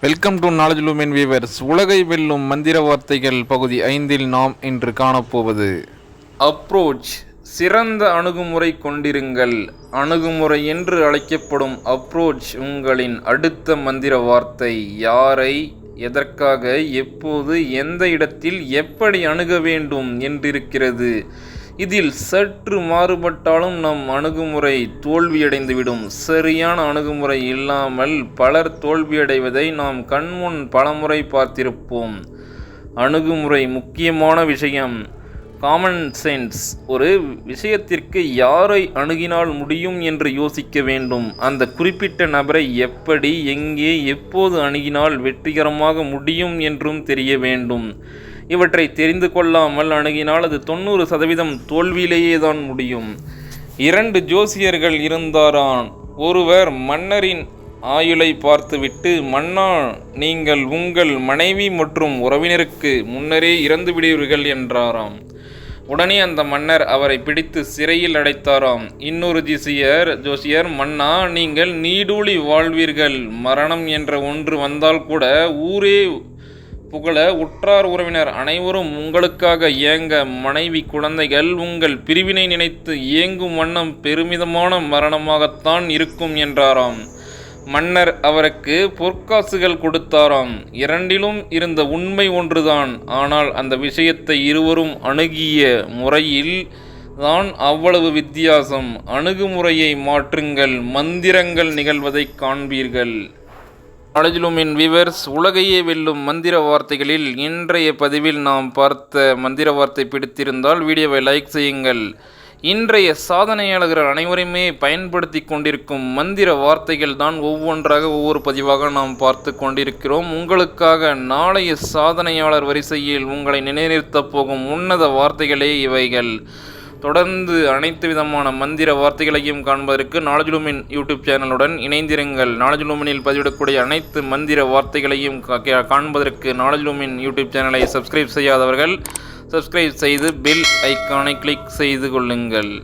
Welcome to Knowledge Lumin Weavers உலகை வெல்லும் மந்திர வார்த்தைகள் பகுதி ஐந்தில் நாம் இன்று காணப்போவது. அப்ரோச் சிறந்த அணுகுமுறை கொண்டிருங்கள். அணுகுமுறை என்று அழைக்கப்படும் அப்ரோச் உங்களின் அடுத்த மந்திர வார்த்தை. யாரை எதற்காக எப்போது எந்த இடத்தில் எப்படி அணுக வேண்டும் என்றிருக்கிறது. இதில் சற்று மாறுபட்டாலும் நம் அணுகுமுறை தோல்வியடைந்துவிடும். சரியான அணுகுமுறை இல்லாமல் பலர் தோல்வியடைவதை நாம் கண்முன் பலமுறை பார்த்திருப்போம். அணுகுமுறை முக்கியமான விஷயம். காமன் சென்ஸ் ஒரு விஷயத்திற்கு யாரை அணுகினால் முடியும் என்று யோசிக்க வேண்டும். அந்த குறிப்பிட்ட நபரை எப்படி எங்கே எப்போது அணுகினால் வெற்றிகரமாக முடியும் என்றும் தெரிய வேண்டும். இவற்றை தெரிந்து கொள்ளாமல் அணுகினால் அது தொண்ணூறு சதவீதம் தோல்வியிலேயே தான் முடியும். இரண்டு ஜோசியர்கள் இருந்தாரான் ஒருவர் மன்னரின் ஆயுளை பார்த்துவிட்டு மன்னா நீங்கள் உங்கள் மனைவி மற்றும் உறவினருக்கு முன்னரே இறந்து விடுவீர்கள் என்றாராம். உடனே அந்த மன்னர் அவரை பிடித்து சிறையில் அடைத்தாராம். இன்னொரு ஜிசியர் ஜோசியர் மன்னா நீங்கள் நீடூழி வாழ்வீர்கள். மரணம் என்ற ஒன்று வந்தால் கூட ஊரே புகழ உற்றார் உறவினர் அனைவரும் உங்களுக்காக ஏங்க மனைவி குழந்தைகள் உங்கள் பிரிவினை நினைத்து ஏங்கும் வண்ணம் பெருமிதமான மரணமாகத்தான் இருக்கும் என்றாராம். மன்னர் அவருக்கு பொற்காசுகள் கொடுத்தாராம். இரண்டிலும் இருந்த உண்மை ஒன்றுதான். ஆனால் அந்த விஷயத்தை இருவரும் அணுகிய முறையில் தான் அவ்வளவு வித்தியாசம். அணுகுமுறையை மாற்றுங்கள் மந்திரங்கள் நிகழ்வதை காண்பீர்கள். நாலேஜிலும் விவர்ஸ் உலகையே வெல்லும் மந்திர வார்த்தைகளில் இன்றைய பதிவில் நாம் பார்த்த மந்திர வார்த்தை பிடித்திருந்தால் வீடியோவை லைக் செய்யுங்கள். இன்றைய சாதனையாளர்கள் அனைவருமே பயன்படுத்தி கொண்டிருக்கும் மந்திர வார்த்தைகள் தான் ஒவ்வொன்றாக ஒவ்வொரு பதிவாக நாம் பார்த்து கொண்டிருக்கிறோம். உங்களுக்காக நாளைய சாதனையாளர் வரிசையில் உங்களை நிலைநிறுத்தப் போகும் உன்னத வார்த்தைகளே இவைகள். தொடர்ந்து அனைத்து விதமான மந்திர வார்த்தைகளையும் காண்பதற்கு நாலேஜ்லூமின் யூடியூப் சேனலுடன் இணைந்திருங்கள். நாலேஜ்லூமினில் பதிவிடக்கூடிய அனைத்து மந்திர வார்த்தைகளையும் கா- காண்பதற்கு Knowledge Lumin YouTube channel subscribe செய்யாதவர்கள் சப்ஸ்கிரைப் செய்து பெல் ஐக்கானை கிளிக் செய்து கொள்ளுங்கள்.